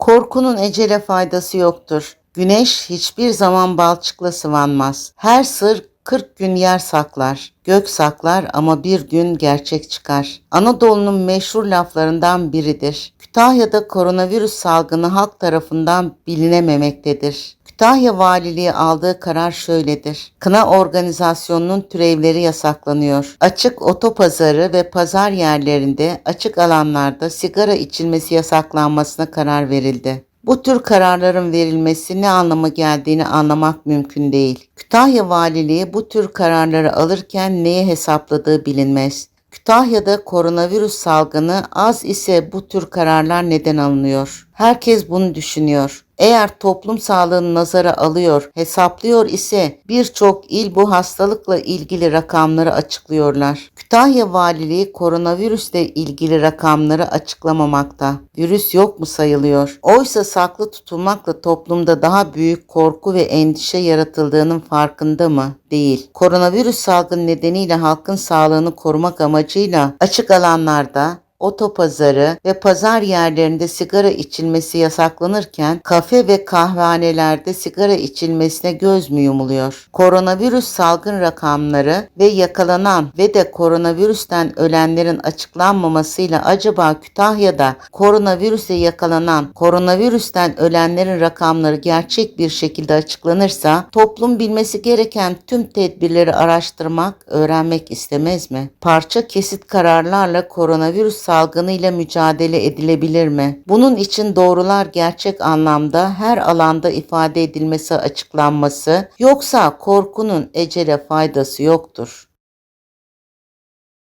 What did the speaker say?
Korkunun ecele faydası yoktur. Güneş hiçbir zaman balçıkla sıvanmaz. Her sır 40 gün yer saklar. Gök saklar ama bir gün gerçek çıkar. Anadolu'nun meşhur laflarından biridir. Kütahya'da koronavirüs salgını halk tarafından bilinememektedir. Kütahya Valiliği aldığı karar şöyledir. Kına organizasyonunun türevleri yasaklanıyor. Açık otopazarı ve pazar yerlerinde açık alanlarda sigara içilmesi yasaklanmasına karar verildi. Bu tür kararların verilmesi ne anlama geldiğini anlamak mümkün değil. Kütahya Valiliği bu tür kararları alırken neye hesapladığı bilinmez. Kütahya'da koronavirüs salgını az ise bu tür kararlar neden alınıyor? Herkes bunu düşünüyor. Eğer toplum sağlığını nazara alıyor, hesaplıyor ise birçok il bu hastalıkla ilgili rakamları açıklıyorlar. Kütahya Valiliği koronavirüsle ilgili rakamları açıklamamakta. Virüs yok mu sayılıyor? Oysa saklı tutulmakla toplumda daha büyük korku ve endişe yaratıldığının farkında mı? Değil. Koronavirüs salgını nedeniyle halkın sağlığını korumak amacıyla açık alanlarda otopazarı ve pazar yerlerinde sigara içilmesi yasaklanırken kafe ve kahvehanelerde sigara içilmesine göz mü yumuluyor? Koronavirüs salgın rakamları ve yakalanan ve de koronavirüsten ölenlerin açıklanmamasıyla acaba Kütahya'da koronavirüse yakalanan, koronavirüsten ölenlerin rakamları gerçek bir şekilde açıklanırsa toplum bilmesi gereken tüm tedbirleri araştırmak, öğrenmek istemez mi? Parça kesit kararlarla koronavirüs salgınıyla mücadele edilebilir mi? Bunun için doğrular gerçek anlamda her alanda ifade edilmesi açıklanması yoksa korkunun ecele faydası yoktur.